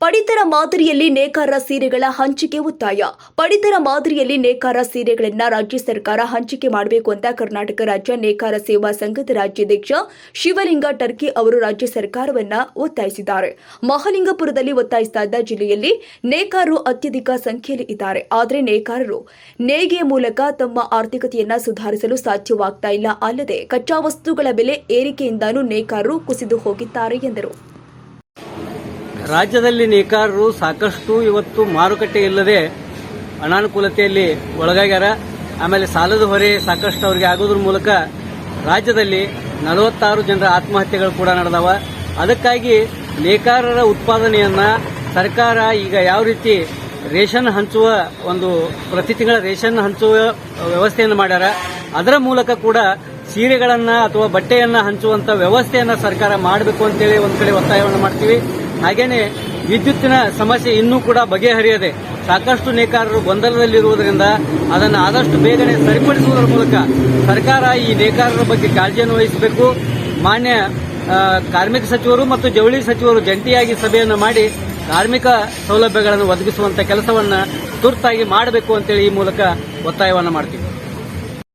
ಪಡಿತರ ಮಾದರಿಯಲ್ಲಿ ನೇಕಾರ ಸೀರೆಗಳ ಹಂಚಿಕೆ ಒತ್ತಾಯ. ಪಡಿತರ ಮಾದರಿಯಲ್ಲಿ ನೇಕಾರ ಸೀರೆಗಳನ್ನ ರಾಜ್ಯ ಸರ್ಕಾರ ಹಂಚಿಕೆ ಮಾಡಬೇಕು ಅಂತ ಕರ್ನಾಟಕ ರಾಜ್ಯ ನೇಕಾರ ಸೇವಾ ಸಂಘದ ರಾಜ್ಯಾಧ್ಯಕ್ಷ ಶಿವಲಿಂಗ ಟರ್ಕಿ ಅವರು ರಾಜ್ಯ ಸರ್ಕಾರವನ್ನ ಒತ್ತಾಯಿಸಿದ್ದಾರೆ. ಮಹಾಲಿಂಗಪುರದಲ್ಲಿ ಒತ್ತಾಯಿಸ್ತಾ ಜಿಲ್ಲೆಯಲ್ಲಿ ನೇಕಾರರು ಅತ್ಯಧಿಕ ಸಂಖ್ಯೆಯಲ್ಲಿ ಇದ್ದಾರೆ. ಆದರೆ ನೇಕಾರರು ನೇಯ್ಗೆ ಮೂಲಕ ತಮ್ಮ ಆರ್ಥಿಕತೆಯನ್ನ ಸುಧಾರಿಸಲು ಸಾಧ್ಯವಾಗ್ತಾ ಇಲ್ಲ. ಅಲ್ಲದೆ ಕಚ್ಚಾ ವಸ್ತುಗಳ ಬೆಲೆ ಏರಿಕೆಯಿಂದಾನೂ ನೇಕಾರರು ಕುಸಿದು ಹೋಗಿದ್ದಾರೆ ಎಂದರು. ರಾಜ್ಯದಲ್ಲಿ ನೇಕಾರರು ಸಾಕಷ್ಟು ಇವತ್ತು ಮಾರುಕಟ್ಟೆ ಇಲ್ಲದೆ ಅನಾನುಕೂಲತೆಯಲ್ಲಿ ಒಳಗಾಗ್ಯಾರ. ಆಮೇಲೆ ಸಾಲದ ಹೊರೆ ಸಾಕಷ್ಟು ಅವರಿಗೆ ಆಗೋದ್ರ ಮೂಲಕ ರಾಜ್ಯದಲ್ಲಿ ನಲವತ್ತಾರು ಜನರ ಆತ್ಮಹತ್ಯೆಗಳು ಕೂಡ ನಡೆದವ. ಅದಕ್ಕಾಗಿ ನೇಕಾರರ ಉತ್ಪಾದನೆಯನ್ನ ಸರ್ಕಾರ ಈಗ ಯಾವ ರೀತಿ ರೇಷನ್ ಹಂಚುವ ಒಂದು ಪ್ರತಿ ತಿಂಗಳ ರೇಷನ್ ಹಂಚುವ ವ್ಯವಸ್ಥೆಯನ್ನು ಮಾಡ್ಯಾರ. ಅದರ ಮೂಲಕ ಕೂಡ ಸೀರೆಗಳನ್ನ ಅಥವಾ ಬಟ್ಟೆಯನ್ನ ಹಂಚುವಂತ ವ್ಯವಸ್ಥೆಯನ್ನ ಸರ್ಕಾರ ಮಾಡಬೇಕು ಅಂತೇಳಿ ಒಂದ್ ಕಡೆ ಒತ್ತಾಯವನ್ನು ಮಾಡ್ತೀವಿ. ಹಾಗೇನೆ ವಿದ್ಯುತ್ತಿನ ಸಮಸ್ಯೆ ಇನ್ನೂ ಕೂಡ ಬಗೆಹರಿಯದೆ ಸಾಕಷ್ಟು ನೇಕಾರರು ಗೊಂದಲದಲ್ಲಿರುವುದರಿಂದ ಅದನ್ನು ಆದಷ್ಟು ಬೇಗನೆ ಸರಿಪಡಿಸುವುದರ ಮೂಲಕ ಸರ್ಕಾರ ಈ ನೇಕಾರರ ಬಗ್ಗೆ ಕಾಳಜಿಯನ್ನು ವಹಿಸಬೇಕು. ಮಾನ್ಯ ಕಾರ್ಮಿಕ ಸಚಿವರು ಮತ್ತು ಜವಳಿ ಸಚಿವರು ಜಂಟಿಯಾಗಿ ಸಭೆಯನ್ನು ಮಾಡಿ ಕಾರ್ಮಿಕ ಸೌಲಭ್ಯಗಳನ್ನು ಒದಗಿಸುವಂತಹ ಕೆಲಸವನ್ನು ತುರ್ತಾಗಿ ಮಾಡಬೇಕು ಅಂತೇಳಿ ಈ ಮೂಲಕ ಒತ್ತಾಯವನ್ನು ಮಾಡ್ತೀವಿ.